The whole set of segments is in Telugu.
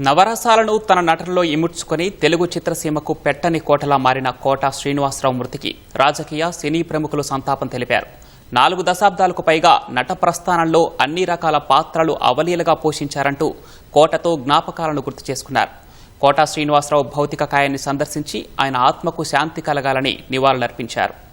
నవరసాలను తన నటనలో ఇముడ్చుకొని తెలుగు చిత్రసీమకు పెట్టని కోటలా మారిన కోట శ్రీనివాసరావు మృతికి రాజకీయ సినీ ప్రముఖులు సంతాపం తెలిపారు. నాలుగు దశాబ్దాలకు పైగా నట ప్రస్థానంలో అన్ని రకాల పాత్రలు అవలీలగా పోషించారంటూ కోటతో జ్ఞాపకాలను గుర్తు చేసుకున్నారు. కోట శ్రీనివాసరావు భౌతిక కాయాన్ని సందర్శించి ఆయన ఆత్మకు శాంతి కలగాలని నివాళులర్పించారు.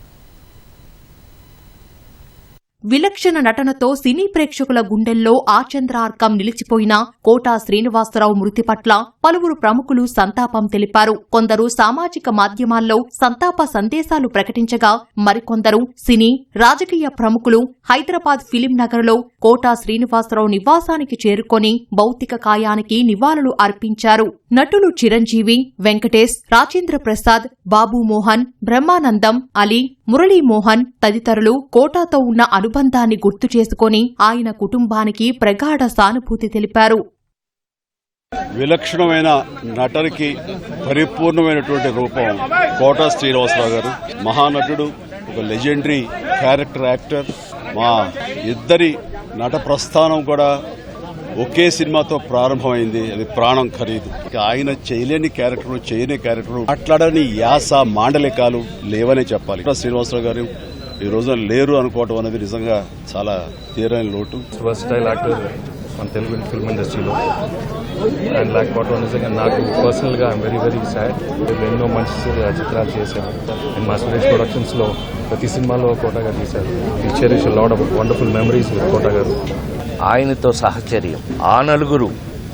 విలక్షణ నటనతో సినీ ప్రేక్షకుల గుండెల్లో ఆచంద్రార్కం నిలిచిపోయిన కోటా శ్రీనివాసరావు మృతి పట్ల పలువురు ప్రముఖులు సంతాపం తెలిపారు. కొందరు సామాజిక మాధ్యమాల్లో సంతాప సందేశాలు ప్రకటించగా మరికొందరు సినీ రాజకీయ ప్రముఖులు హైదరాబాద్ ఫిలిం నగర్లో కోటా శ్రీనివాసరావు నివాసానికి చేరుకొని భౌతిక కాయానికి నివాళులు అర్పించారు. నటులు చిరంజీవి వెంకటేష్ రాజేంద్ర ప్రసాద్ బాబు మోహన్ బ్రహ్మానందం అలీ మురళీమోహన్ తదితరులు కోటాతో ఉన్న అనుబంధాన్ని గుర్తు చేసుకొని ఆయన కుటుంబానికి ప్రగాఢ సానుభూతి తెలిపారు. విలక్షణమైన నటనకి పరిపూర్ణమైనటువంటి రూపం కోట శ్రీనివాసరావు గారు. మహానటుడు ఒక లెజెండరీ క్యారెక్టర్ యాక్టర్. మా ఇద్దరి నట ప్రస్థానం కూడా ఒకే సినిమాతో ప్రారంభమైంది. అది ప్రాణం ఖరీదు. ఇక ఆయన చేయలేని క్యారెక్టర్ చేయని క్యారెక్టర్ మాట్లాడని యాస మాండలికాలు లేవనే చెప్పాలి. శ్రీనివాసరావు గారు ఈ రోజున లేరు అనుకోవటం అనేది నిజంగా చాలా తీరని లోటు. వర్స్టైల్ యాక్టర్ మన తెలుగు ఫిల్మ్ ఇండస్ట్రీలో అండ్ లేకపోవడం నిజంగా నాకు పర్సనల్గా ఐమ్ వెరీ వెరీ సాడ్ ఎన్నో మంచి చిత్రాలు చేశాను అండ్ మా సురేష్ ప్రొడక్షన్స్లో ప్రతి సినిమాలో కోట గారు తీశారు. ఈ cherish lot of wonderful memories with Kota garu. ఆయనతో సహచర్యం. ఆ నలుగురు.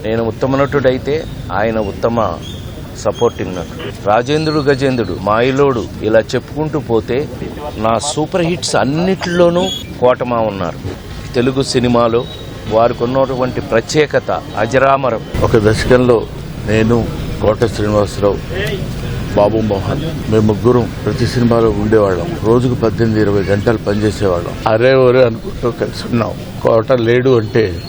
నేను ఉత్తమ నటుడైతే ఆయన ఉత్తమ సపోర్టింగ్ నటుడు రాజేంద్రుడు గజేంద్రుడు మాయిలోడు ఇలా చెప్పుకుంటూ పోతే నా సూపర్ హిట్స్ అన్నిటిలోనూ కోటమా ఉన్నారు. తెలుగు సినిమాలో వారికి ఉన్నటువంటి ప్రత్యేకత అజరామరం. ఒక దశకంలో నేను కోట శ్రీనివాసరావు బాబు మోహన్ మేము ముగ్గురం ప్రతి సినిమాలో ఉండేవాళ్ళం. రోజుకు పద్దెనిమిది ఇరవై గంటలు పనిచేసేవాళ్ళం. అరే ఒరే అనుకుంటూ కలిసి ఉన్నాం. కోట లేడు అంటే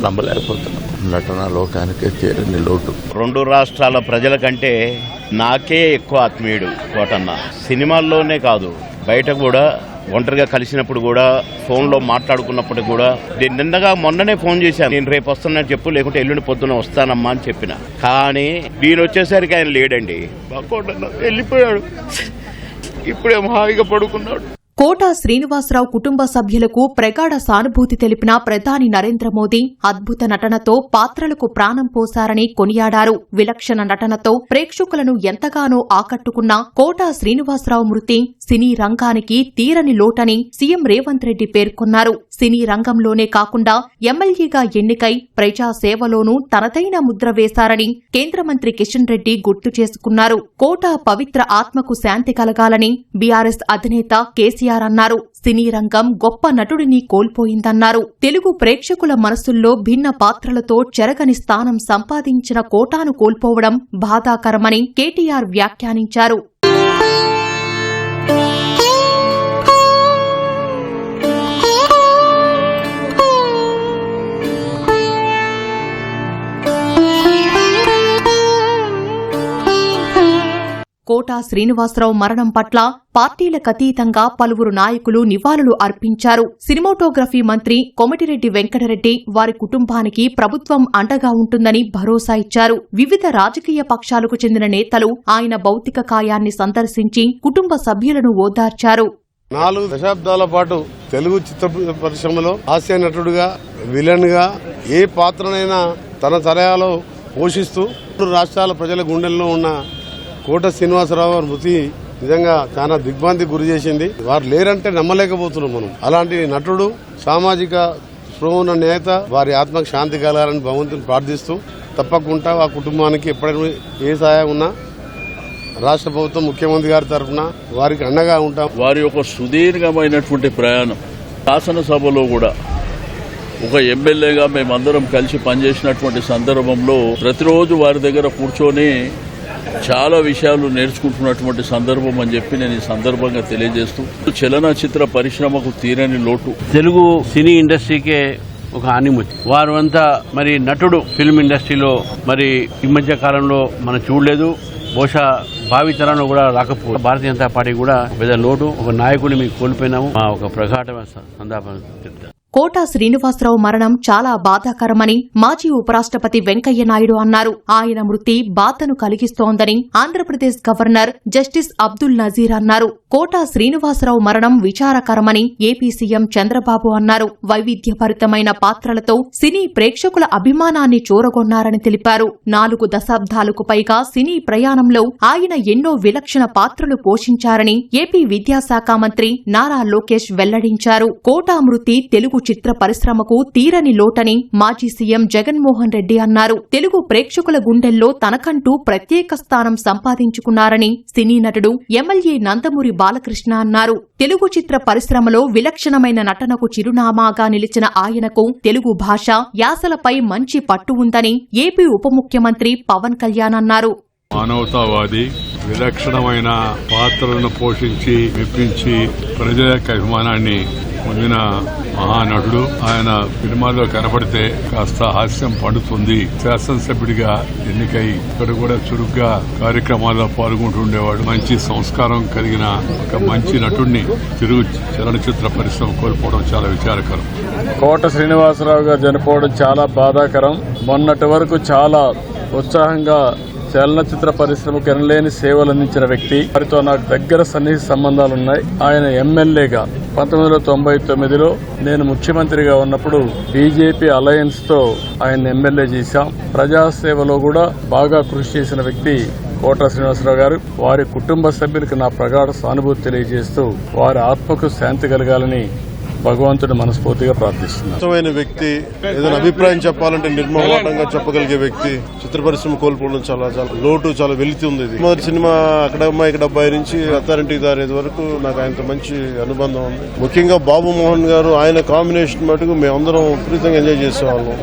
నమ్మలేకపోతున్నాం. నటన లోకానికే తీరని లోటు. రెండు రాష్ట్రాల ప్రజల కంటే నాకే ఎక్కువ ఆత్మీయుడు కోటన్న. సినిమాల్లోనే కాదు బయట కూడా ఒంటరిగా కలిసినప్పుడు కూడా ఫోన్లో మాట్లాడుకున్నప్పుడు కూడా నేను నిన్నగా మొన్ననే ఫోన్ చేశాను. నేను రేపు వస్తున్నా చెప్పు లేకుంటే ఎల్లుండి పొద్దున వస్తానమ్మా అని చెప్పిన. కానీ నేను వచ్చేసరికి ఆయన లేడండి. వెళ్ళిపోయాడు. ఇప్పుడేమో హాయిగా పడుకున్నాడు. కోటా శ్రీనివాసరావు కుటుంబ సభ్యులకు ప్రగాఢ సానుభూతి తెలిపిన ప్రధాని నరేంద్ర మోదీ అద్భుత నటనతో పాత్రలకు ప్రాణం పోశారని కొనియాడారు. విలక్షణ నటనతో ప్రేక్షకులను ఎంతగానో ఆకట్టుకున్న కోటా శ్రీనివాసరావు మృతి సినీ రంగానికి తీరని లోటని సీఎం రేవంత్ రెడ్డి పేర్కొన్నారు. సినీ రంగంలోనే కాకుండా ఎమ్మెల్యేగా ఎన్నికై ప్రజా సేవలోనూ తనదైన ముద్ర వేశారని కేంద్ర మంత్రి కిషన్ రెడ్డి గుర్తు చేసుకున్నారు. కోటా పవిత్ర ఆత్మకు శాంతి కలగాలని బీఆర్ఎస్ అధినేత కేసీఆర్ అన్నారు. సినీ రంగం గొప్ప నటుడిని కోల్పోయిందన్నారు. తెలుగు ప్రేక్షకుల మనసుల్లో భిన్న పాత్రలతో చెరగని స్థానం సంపాదించిన కోటాను కోల్పోవడం బాధాకరమని కేటీఆర్ వ్యాఖ్యానించారు. కోటా శ్రీనివాసరావు మరణం పట్ల పార్టీలకు అతీతంగా పలువురు నాయకులు నివాళులు అర్పించారు. సినిమాటోగ్రఫీ మంత్రి కొమటిరెడ్డి వెంకటరెడ్డి వారి కుటుంబానికి ప్రభుత్వం అండగా ఉంటుందని భరోసా ఇచ్చారు. వివిధ రాజకీయ పక్షాలకు చెందిన నేతలు ఆయన భౌతిక కాయాన్ని సందర్శించి కుటుంబ సభ్యులను ఓదార్చారు. నాలుగు దశాబ్దాల పాటు తెలుగు చిత్ర పరిశ్రమలో హాస్య నటుడుగా విలన్గా ఏ పాత్రనైనా తన తరయాలో పోషిస్తూ రాష్ట్రాల ప్రజల గుండెల్లో ఉన్న కోట శ్రీనివాసరావు గారి మృతి నిజంగా చాలా దిగ్భ్రాంతి గురి చేసింది. వారు లేరంటే నమ్మలేకపోతున్నాం మనం. అలాంటి నటుడు సామాజిక స్పృహ నేత వారి ఆత్మకు శాంతి కలగాలని భగవంతుని ప్రార్థిస్తూ తప్పకుండా ఆ కుటుంబానికి ఎప్పుడైనా ఏ సహాయం ఉన్నా రాష్ట్ర ప్రభుత్వం ముఖ్యమంత్రి గారి తరఫున వారికి అండగా ఉంటాం. వారి యొక్క సుదీర్ఘమైనటువంటి ప్రయాణం శాసనసభలో కూడా ఒక ఎమ్మెల్యేగా మేమందరం కలిసి పనిచేసినటువంటి సందర్భంలో ప్రతిరోజు వారి దగ్గర కూర్చొని చాలా విషయాలు నేర్చుకుంటున్నటువంటి సందర్భం అని చెప్పి నేను ఈ సందర్భంగా తెలియజేస్తూ చలనచిత్ర పరిశ్రమకు తీరని లోటు. తెలుగు సినీ ఇండస్ట్రీకే ఒక ఆనిముత్తి వారు అంతా మరి నటుడు ఫిల్మ్ ఇండస్ట్రీలో మరి ఈ మధ్య కాలంలో మనం చూడలేదు. బహుశా భావితరంలో కూడా రాకపో భారతీయ జనతా పార్టీ కూడా పెద్ద లోటు. ఒక నాయకుడిని మీకు కోల్పోయినాము. ఒక ప్రగాఢ సందాపం చెప్తాను. కోటా శ్రీనివాసరావు మరణం చాలా బాధాకరమని మాజీ ఉపరాష్ట్రపతి వెంకయ్య నాయుడు అన్నారు. ఆయన మృతి బాధను కలిగిస్తోందని ఆంధ్రప్రదేశ్ గవర్నర్ జస్టిస్ అబ్దుల్ నజీర్ అన్నారు. కోటా శ్రీనివాసరావు మరణం విచారకరమని ఏపీ సీఎం చంద్రబాబు అన్నారు. వైవిధ్యభరితమైన పాత్రలతో సినీ ప్రేక్షకుల అభిమానాన్ని చూరగొన్నారని తెలిపారు. నాలుగు దశాబ్దాలకు పైగా సినీ ప్రయాణంలో ఆయన ఎన్నో విలక్షణ పాత్రలు పోషించారని ఏపీ విద్యాశాఖ మంత్రి నారా లోకేష్ వెల్లడించారు. కోటా మృతి తెలుగు చిత్ర పరిశ్రమకు తీరని లోటని మాజీ సీఎం జగన్మోహన్ రెడ్డి అన్నారు. తెలుగు ప్రేక్షకుల గుండెల్లో తనకంటూ ప్రత్యేక స్థానం సంపాదించుకున్నారని సినీ నటుడు ఎమ్మెల్యే నందమూరి బాలకృష్ణ అన్నారు. తెలుగు చిత్ర పరిశ్రమలో విలక్షణమైన నటనకు చిరునామాగా నిలిచిన ఆయనకు తెలుగు భాష యాసలపై మంచి పట్టు ఉందని ఏపీ ఉప ముఖ్యమంత్రి పవన్ కళ్యాణ్ అన్నారు. మానవతావాది విలక్షణమైన పాత్రలను పోషించి మెప్పించి ప్రజల యొక్క అభిమానాన్ని పొందిన మహానటుడు. ఆయన సినిమాలో కనపడితే కాస్త హాస్యం పండుతుంది. శాసనసభ్యుడిగా ఎన్నికై ఇక్కడ కూడా చురుగ్గా కార్యక్రమాల్లో పాల్గొంటుండేవాడు. మంచి సంస్కారం కలిగిన ఒక మంచి నటుడిని తెలుగు చలనచిత్ర పరిశ్రమ కోల్పోవడం చాలా విచారకరం. కోట శ్రీనివాసరావు గారు చనిపోవడం చాలా బాధాకరం. మొన్నటి వరకు చాలా ఉత్సాహంగా చలనచిత్ర పరిశ్రమకు ఎనలేని సేవలు అందించిన వ్యక్తి వారితో నాకు దగ్గర సన్నిహిత సంబంధాలున్నాయి. ఆయన ఎమ్మెల్యేగా పంతొమ్మిది వందల తొంభై తొమ్మిదిలో నేను ముఖ్యమంత్రిగా ఉన్నప్పుడు బీజేపీ అలయన్స్తో ఆయన ఎమ్మెల్యే చేశాం. ప్రజాసేవలో కూడా బాగా కృషి చేసిన వ్యక్తి కోట శ్రీనివాసరావు గారు. వారి కుటుంబ సభ్యులకు నా ప్రగాఢ సానుభూతి తెలియజేస్తూ వారి ఆత్మకు శాంతి కలగాలని భగవంతుడు మనస్ఫూర్తిగా ప్రార్థిస్తున్నాను వ్యక్తి ఏదైనా అభిప్రాయం చెప్పాలంటే నిర్మమాటంగా చెప్పగలిగే వ్యక్తి చిత్ర పరిశ్రమ కోల్పోవడం చాలా చాలా లోటు చాలా వెలితి ఉంది ఇది. మొదటి సినిమా అక్కడ అమ్మాయి ఇక్కడ అబ్బాయి నుంచి అత్తారింటికి దారేది వరకు నాకు ఆయనతో మంచి అనుబంధం ఉంది. ముఖ్యంగా బాబు మోహన్ గారు ఆయన కాంబినేషన్ మటుకు మేమందరం విపరీతంగా ఎంజాయ్ చేసేవాళ్ళం.